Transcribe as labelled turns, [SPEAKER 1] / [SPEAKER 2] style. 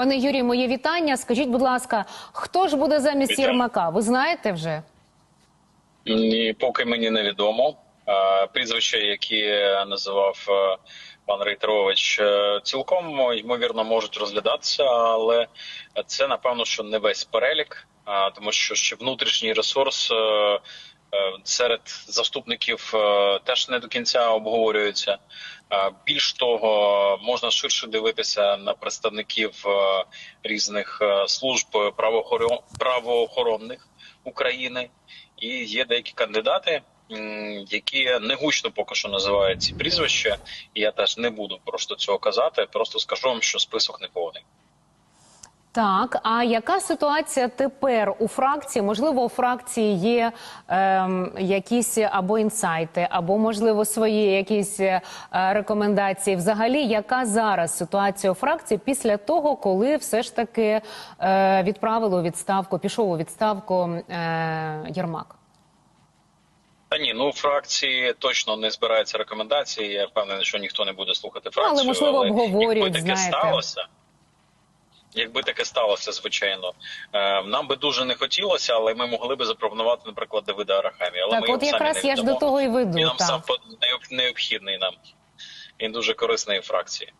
[SPEAKER 1] Пане Юрій, моє вітання. Скажіть, будь ласка, хто ж буде замість
[SPEAKER 2] Вітаю.
[SPEAKER 1] Єрмака? Ви знаєте вже?
[SPEAKER 2] Ні, поки мені невідомо. Е, Прізвища, які називав е, пан Рейтерович, е, цілком ймовірно можуть розглядатися, але це напевно, що не весь перелік, тому що ще внутрішній ресурс е, серед заступників е, теж не до кінця обговорюється. Е, Більш того, можна ширше дивитися на представників е, різних е, служб правоохорон- правоохоронних України. І є деякі кандидати, які не гучно поки що називають ці прізвища. Я теж не буду просто цього казати. Просто скажу вам, що список не повний.
[SPEAKER 1] Так, а яка ситуація тепер у фракції? Можливо, у фракції є ем, якісь або інсайти, або можливо свої якісь е, рекомендації. Взагалі, яка зараз ситуація у фракції після того, коли все ж таки е, відправили у відставку, пішов у відставку е, Єрмак?
[SPEAKER 2] Та ні, ну фракції точно не збираються рекомендації. Я впевнений, що ніхто не буде слухати фракцію.
[SPEAKER 1] Але, можливо, обговорюють,
[SPEAKER 2] якби таке
[SPEAKER 1] знаєте.
[SPEAKER 2] сталося. Якби таке сталося, звичайно, е, нам би дуже не хотілося, але ми могли би запропонувати, наприклад, Давида Арахамі. Але
[SPEAKER 1] Так,
[SPEAKER 2] ми
[SPEAKER 1] от
[SPEAKER 2] самі
[SPEAKER 1] якраз
[SPEAKER 2] не
[SPEAKER 1] я ж до того і веду.
[SPEAKER 2] Він нам
[SPEAKER 1] так.
[SPEAKER 2] сам необхідний нам. Він дуже корисний фракції.